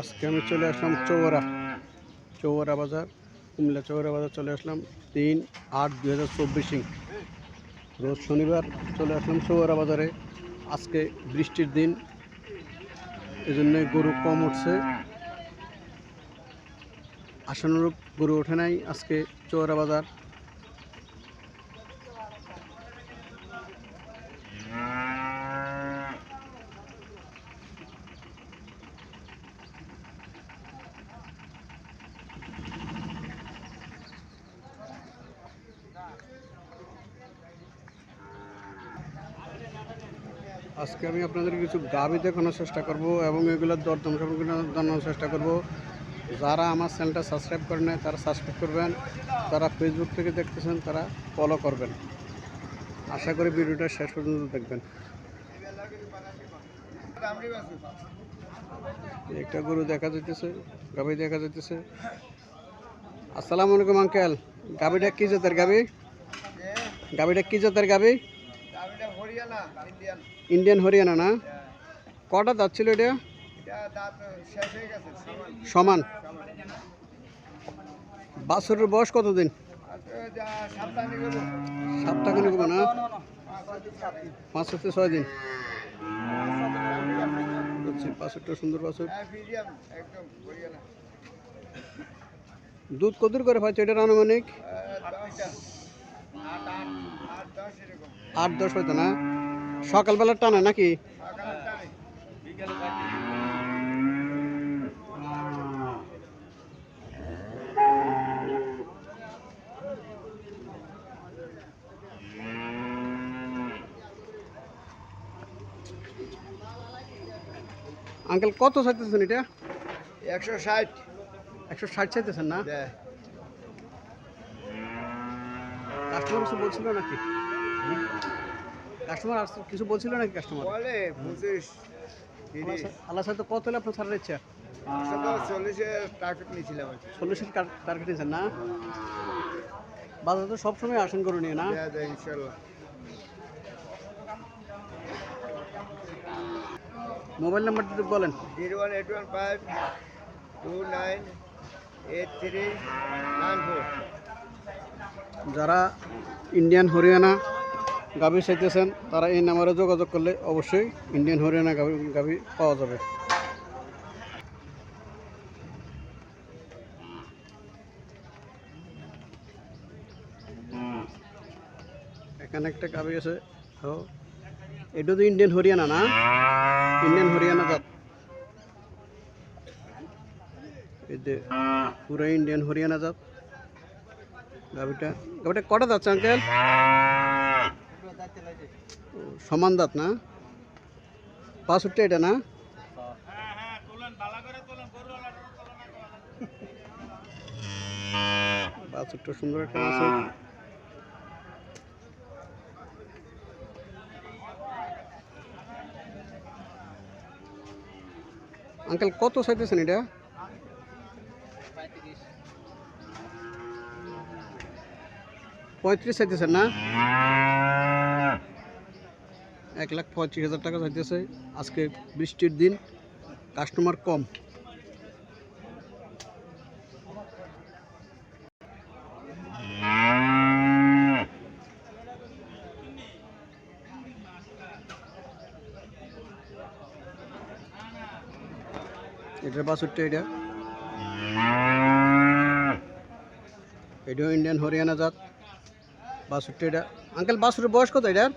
আজকে আমি চলে আসলাম চৌরা চৌরা বাজার, কুমিল্লা চৌরা বাজার চলে আসলাম তিন আট দুই হাজার চব্বিশে রোজ শনিবার চলে আসলাম চৌরা বাজারে। আজকে বৃষ্টির দিন এই জন্যে গরু কম উঠছে। আশানুরূপ গরু ওঠে নাই আজকে চৌরা বাজার। আজকে আমি আপনাদের কিছু গাবি দেখানোর চেষ্টা করব এবং এগুলোর দরদম সম্পর্কে জানানোর চেষ্টা করব। যারা আমার চ্যানেলটা সাবস্ক্রাইব করে নেয় তারা সাবস্ক্রাইব করবেন। তারা ফেসবুক থেকে দেখতেছেন, তারা ফলো করবেন। আশা করি ভিডিওটা শেষ পর্যন্ত দেখবেন। একটা গরু দেখা যাইতেছে, গাবি দেখা যাইতেছে। আসসালামু আলাইকুম, আঙ্কেল। গাবিটা কি জাতের গাবি? গাবিটা কি জাতের গাবি? ইন্ডিয়ান হরিয়ানা না? কটা দাঁত ছিল এটা? সামান। বাছরের বয়স কতদিন? যা সপ্তাহখানি করব না? পাঁচ থেকে ছয় দিন। বাছরটা সুন্দর বাছর। হ্যাঁ দুধ কদুর করে পাচ্ছে এটার আনুমানিক? আট দশ হয়তো না? সকালবেলা টানে নাকি? আঙ্কেল কত চাইতেছেন এটা? একশো ষাট। একশো ষাট চাইতেছেন না? দেয় কাস্টমার কিছু বলছিল নাকি? কাস্টমার আসছে কিছু বলছিল নাকি কাস্টমার বলে পঁচিশ আল্লাহ সাথে কত হলে আপনার ছাড়ার ইচ্ছা? চল্লিশের টার্গেট নিয়েছিলাম চল্লিশের টার্গেট নিয়েছেন না? বাজার তো সবসময় আসেন করে নিয়ে না? যায় ইনশাল্লাহ। মোবাইল নাম্বারটা একটু বলেন। Zero one eight one five two nine eight three nine four. যারা ইন্ডিয়ান হরিয়ানা গাভি চাইতেছেন, তারা এই নাম্বারে যোগাযোগ করলে অবশ্যই ইন্ডিয়ান হরিয়ানা গাভি গাভি পাওয়া যাবে। এখানে একটা গাভি আছে এটা তো ইন্ডিয়ান হরিয়ানা না? ইন্ডিয়ান হরিয়ানা জাত। পুরো ইন্ডিয়ান হরিয়ানা জাত। গাভিটা গাভিটা কটা যাচ্ছে, আঙ্কেল? সমান দাঁত না? পাঁচষট্টি এটা না? বাছুরটা সুন্দর আঙ্কেল, কত চাইতেছেন এটা? পঁয়ত্রিশ চাইতেছেন না? এক লাখ পঁয়ত্রিশ হাজার টাকা চাইতেছে আজকে বৃষ্টির দিন কাস্টমার কম। এটার বাছুরটা, এটা। এটাও ইন্ডিয়ান হরিয়ানা জাত। বাছুরটা, এটা। আঙ্কেল, বাছুরের বয়স কত এটার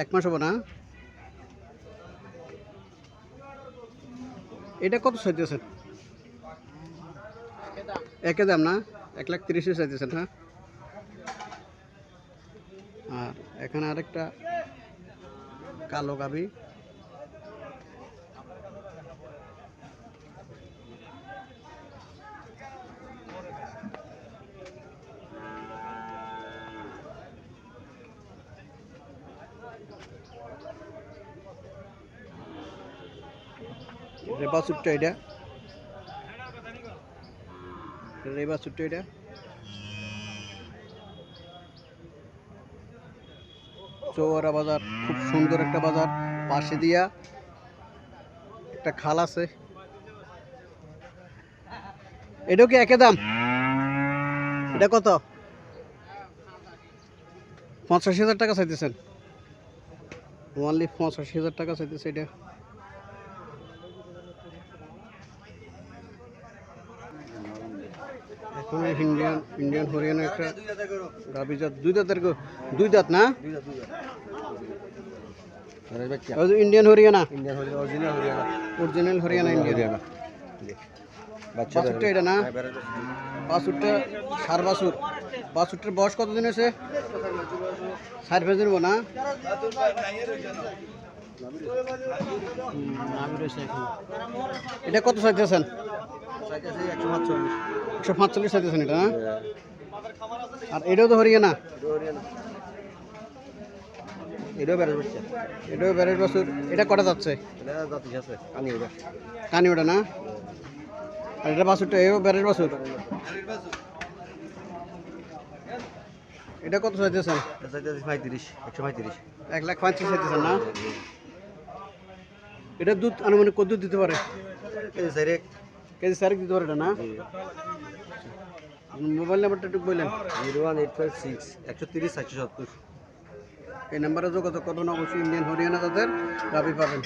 এক মাস হব না। এটা কত চাইতেছেন একে দাম না? এক লাখ তিরিশে চাইতেছেন হ্যাঁ? আর এখানে আরেকটা কালো গাবি। রেবা সুট্টা এটা। রেবা সুট্টা এটা। চৌয়ারা বাজার, খুব সুন্দর একটা বাজার। পাশে দিয়া একটা খাল আছে। এটাও কি একে দাম? এটা কত? পঁচাশি হাজার টাকা চাইতেছেন। ওনলি পঁচাশি হাজার টাকা চাইতেছে এটা। এখন ইন্ডিয়ান ইন্ডিয়ান হরিয়ানা একটা গাভি জাত। দুই দাঁতের দুই দাঁত না? Indian Haryana Indian Haryana original Haryana Indian বাছুরটা এটা না? বাছুরটা সার বাছুর। বাছুরটার বয়স কতদিন আছে ষাট পাঁচ দিন না এটা কত চাইতেছেন? একশো সাতচল্লিশ। একশো পাঁচচল্লিশ চাইতেছেন এটা না? আর এটাও তো হরিয়ানা? এটাও যাচ্ছে এটাও ব্যারেট বাছুর। এটা কটা যাচ্ছে? কানি ওটা না? আর এটা বাছুরটা এও ব্যারেট বাছুর? এটা কত চাইতেছেন? পঁয়ত্রিশ একশো পঁয়ত্রিশ। এক লাখ পঁয়ত্রিশ চাইতেছেন না? এটা দুধ আনুমানিক কত দুধ দিতে পারে? কেজি চারেক। দিতে পারে এটা না? মোবাইল নাম্বারটা একটু বললেন zero one eight five six একশো তিরিশ একশো সত্তর। এই নাম্বারে যোগাযোগ করবেন অবশ্যই ইন্ডিয়ান হরিয়ানা তাদের গাভি পাবেন।